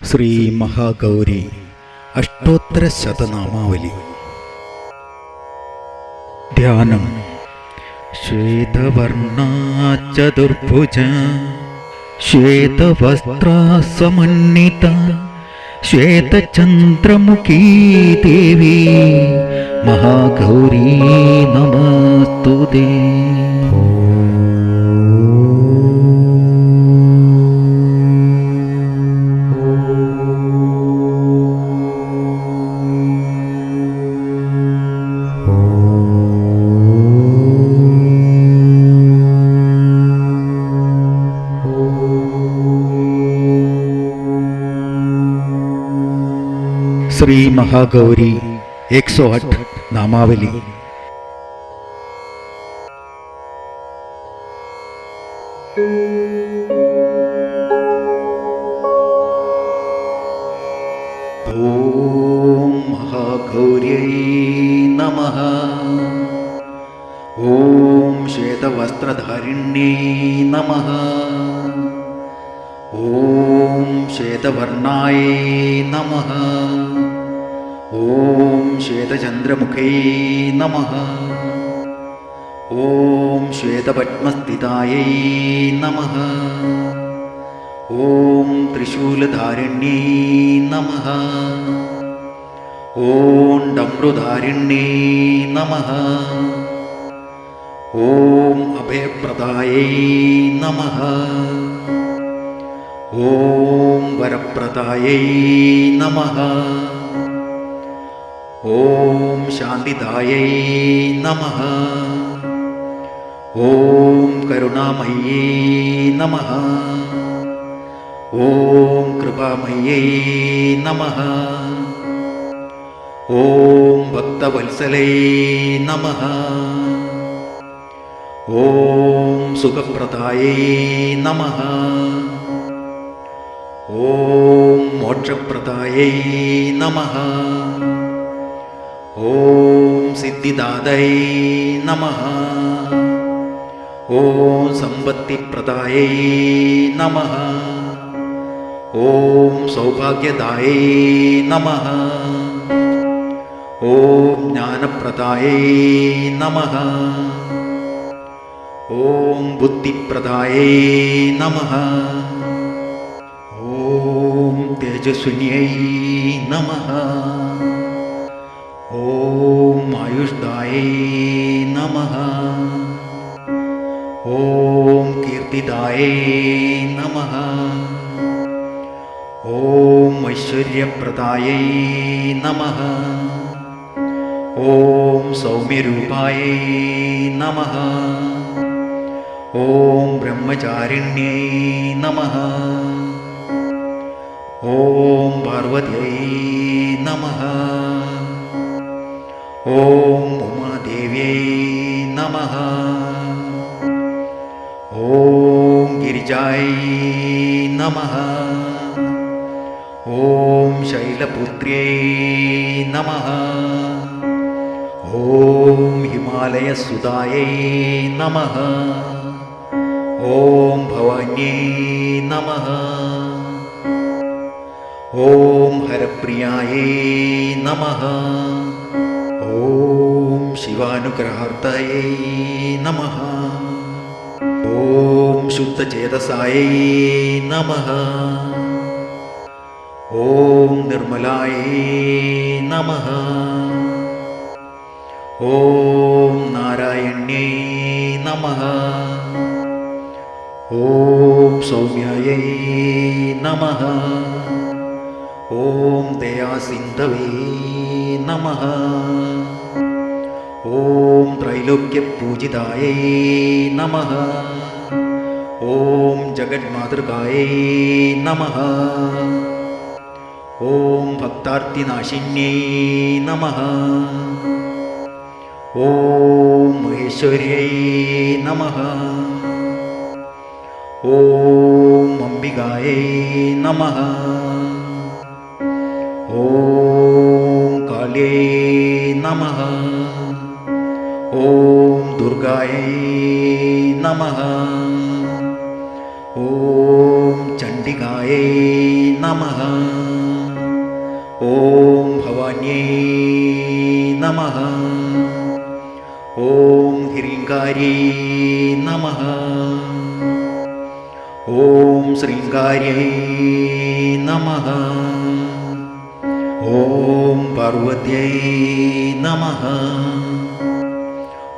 ശ്രീ മഹാഗൗരി അഷ്ടോത്തര ശതനാമാവലി ധ്യാനം ശ്വേതവർണ ചതുർഭുജ ശ്വേതവസ്ത്രാസമന്വിത ശ്വേതചന്ദ്രമുഖീ ദേവി മഹാഗൗരീ श्रीमहागौरी एकसौ अष्ट नामावली. ॐ महागौर्यै नमः। ॐ श्वेतवस्त्रधारिण्यै नमः। ॐ श्वेतवर्णाय नमः। ॐ श्वेतचन्द्रमुखे नमः। ॐ श्वेतपद्मस्थितायै नमः। ॐ त्रिशूलधारिण्यै नमः। ॐ डमृधारिण्यै नमः। ॐ अभयप्रदायै नमः। ॐ वरप्रदायै नमः ॐ शान्तिदायै नमः। ॐ करुणामय्यै नमः। ॐ कृपामय्यै नमः। ॐ भक्तवत्सलै नमः। ॐ सुखप्रदायै नमः। ॐ मोक्षप्रदायै नमः ॐ सिद्धिदादै नमः। ॐ ॐ सौभाग्यदायै नमः। ॐ ज्ञानप्रदायै नमः। ॐ बुद्धिप्रदायै नमः। ॐ तेजस्विन्यै नमः ॐ कीर्तिदायै नमः। ॐ ऐश्वर्यप्रदायै नमः। ॐ सौम्यरूपायै नमः। ॐ ब्रह्मचारिण्यै नमः। ॐ पार्वत्यै नमः। ॐ गिरिजायै नमः। ॐ शैलपुत्र्यै नमः। ॐ हिमालयसुतायै नमः। ॐ भवान्यै नमः। ॐ हरप्रियायै नमः ॐ शिवानुग्रहार्थयै नमः ॐ शुद्धचेतसायै नमः ॐ निर्मलायै नमः ॐ नारायण्यै नमः ॐ सौम्यायै नमः ॐ दयासिन्धवे नमः ॐ त्रैलोक्यपूजितायै नमः। ॐ जगन्मातृकायै नमः। ॐ भक्तार्तिनाशिन्यै नमः। ॐ महेश्वर्यै नमः। ॐ अम्बिकायै नमः। ॐ काल्यै नमः। ॐ दुर्गायै नमः। ॐ चण्डिकायै नमः। ॐ भवान्यै नमः। ॐ हिङ्गार्यै नमः। ॐ शृङ्गार्यै नमः। ॐ पार्वत्यै नमः।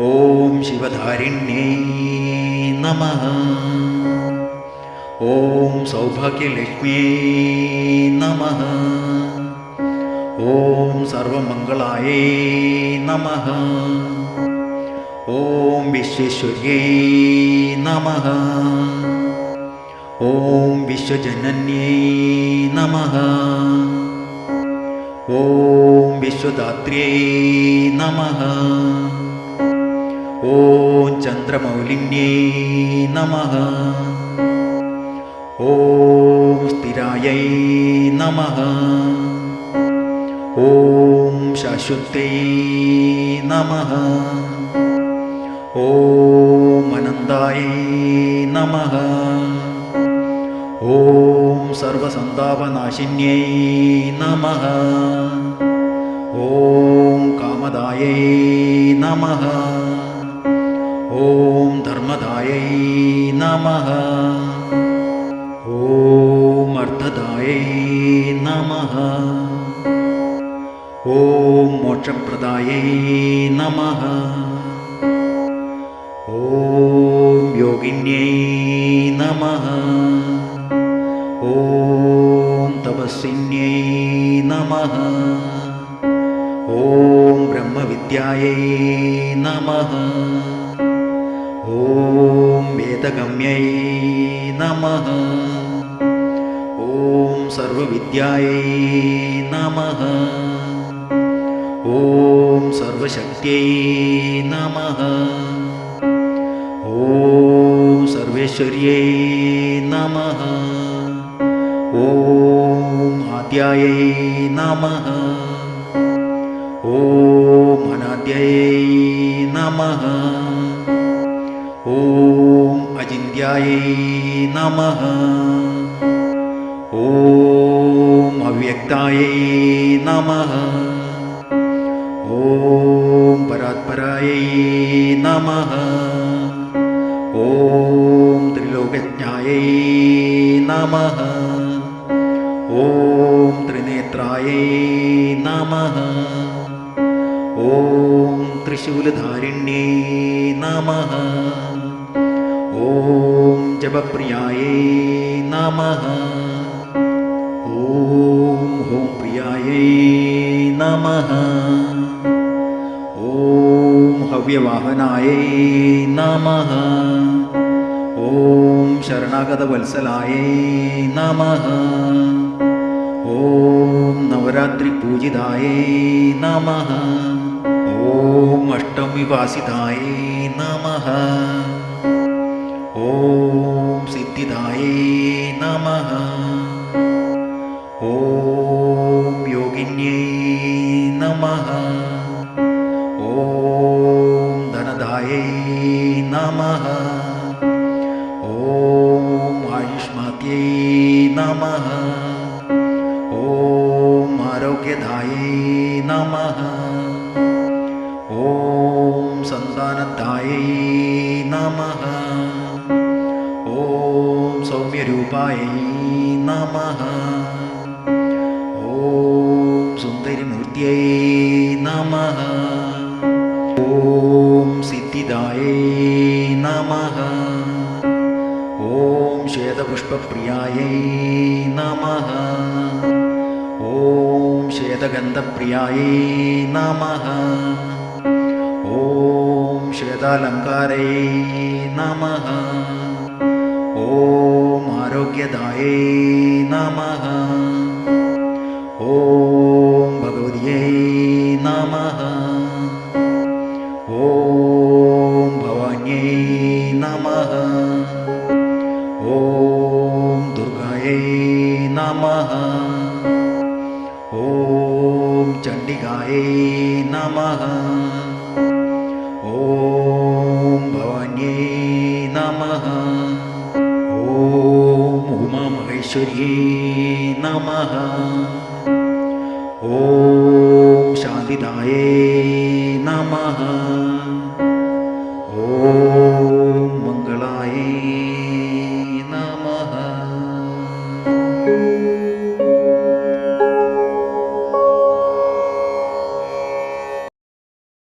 ॐ शिवधारिण्यै नमः। ॐ सौभाग्यलक्ष्म्यै नमः। ॐ सर्वमङ्गलायै नमः। ॐ विश्वेश्वर्यै नमः। ॐ विश्वजनन्यै नमः। ॐ विश्वदात्र्यै नमः ॐ चन्द्रमौलिन्यै नमः। ॐ स्थिरायै नमः। ॐ शाश्वत्यै नमः। ॐ अनन्दायै नमः। ॐ सर्वसन्तापनाशिन्यै नमः। ॐ कामदायै नमः मोक्षप्रदायै नमः। ॐ योगिन्यै नमः। ॐ तपस्विन्यै नमः। ॐ ब्रह्मविद्यायै नमः। ॐ वेदगम्यै नमः। ॐ सर्वविद्यायै नमः ॐ सर्वेश्वर्यै नमः। ॐ आद्यायै नमः। ॐ अनाद्यायै नमः। ॐ अचिन्त्यायै नमः। ॐ अव्यक्तायै नमः। ॐ परात्परायै नमः। ॐ त्रिलोकज्ञायै नमः। ॐ त्रिनेत्रायै नमः। ॐ त्रिशूलधारिण्यै नमः। ॐ जपप्रियायै नमः। ॐ हों प्रियायै नमः ॐ हव्यवाहनायै नमः। ॐ शरणागतवत्सलायै नमः। ॐ नवरात्रिपूजितायै नमः। ॐ अष्टमीवासितायै नमः नमः। ॐ आरोग्यदायै नमः। ॐ सन्तानदायै नमः। ॐ सौम्यरूपायै नमः। ॐ सुन्दरिमूर्त्यै नमः श्वेतपुष्पप्रियायै नमः ॐ श्वेतगन्धप्रियायै नमः ॐ श्वेतालङ्कारै नमः ॐ आरोग्यदायै नमः ॐ ॐ दुर्गायै नमः। ॐ चण्डिकायै नमः। ॐ भवान्यै नमः। ॐ उमामहेश्वर्यै नमः। ॐ शान्तिदायै